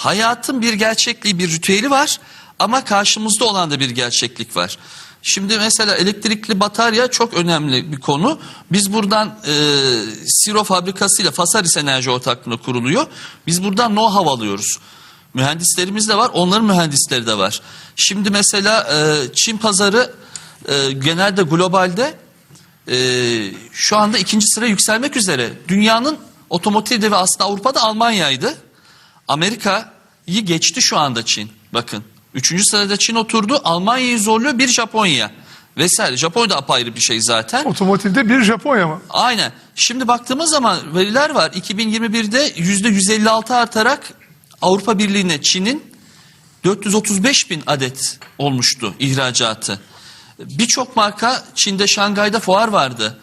Hayatın bir gerçekliği, bir ritüeli var ama karşımızda olan da bir gerçeklik var. Şimdi mesela elektrikli batarya çok önemli bir konu. Biz buradan e, Siro fabrikasıyla Fasaris Enerji Ortaklığı kuruluyor. Biz buradan know-how alıyoruz. Mühendislerimiz de var, onların mühendisleri de var. Şimdi mesela e, Çin pazarı e, genelde globalde e, şu anda ikinci sıra yükselmek üzere. Dünyanın otomotiv devi aslında Avrupa'da Almanya'ydı. Amerika'yı geçti şu anda Çin. Bakın. Üçüncü sırada Çin oturdu. Almanya'yı zorluyor bir Japonya. Vesaire. Japonya da apayrı bir şey zaten. Otomotivde bir Japonya mı? Aynen. Şimdi baktığımız zaman veriler var. 2021'de yüzde 156 artarak Avrupa Birliği'ne Çin'in 435 bin adet olmuştu ihracatı. Birçok marka Çin'de Şangay'da fuar vardı.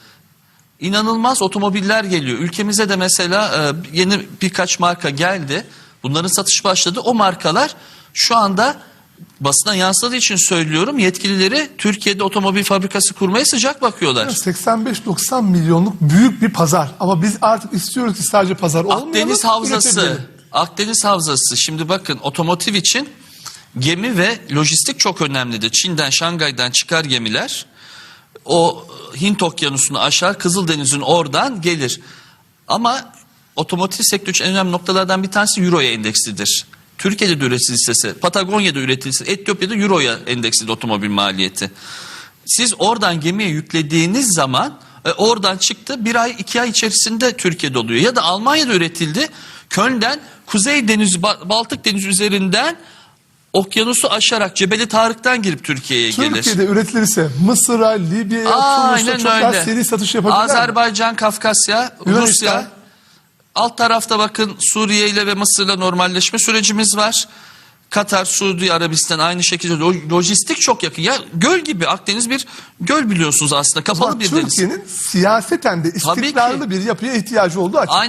İnanılmaz otomobiller geliyor. Ülkemize de mesela e, yeni birkaç marka geldi. Bunların satış başladı. O markalar şu anda basına yansıdığı için söylüyorum yetkilileri Türkiye'de otomobil fabrikası kurmaya sıcak bakıyorlar. 85-90 milyonluk büyük bir pazar. Ama biz artık istiyoruz ki sadece pazar olmayalım. Akdeniz Havzası. Akdeniz Havzası. Şimdi bakın otomotiv için gemi ve lojistik çok önemlidir. Çin'den, Şangay'dan çıkar gemiler. O Hint Okyanusu'nu aşar, Kızıldeniz'in oradan gelir. Ama otomotiv sektörü için en önemli noktalardan bir tanesi Euro'ya endekslidir. Türkiye'de de üretilse, Patagonya'da üretilse, Etiyopya'da Euro'ya endekslidir otomobil maliyeti. Siz oradan gemiye yüklediğiniz zaman e, oradan çıktı bir ay iki ay içerisinde Türkiye'de oluyor. Ya da Almanya'da üretildi. Köln'den Kuzey Deniz, Ba- Baltık Deniz üzerinden okyanusu aşarak Cebeli Tarık'tan girip Türkiye'ye gelir. Türkiye'de üretilirse Mısır'a, Libya'ya, Tunus'a çok daha öyle. seri satış yapabilirler mi? Azerbaycan, Kafkasya, Yunanistan. Rusya. Alt tarafta bakın Suriye ile ve Mısır'la normalleşme sürecimiz var. Katar, Suudi Arabistan aynı şekilde lo- lojistik çok yakın. Ya göl gibi Akdeniz bir göl biliyorsunuz aslında kapalı bir deniz. Türkiye'nin siyaseten de istikrarlı bir yapıya ihtiyacı olduğu açık. Aynen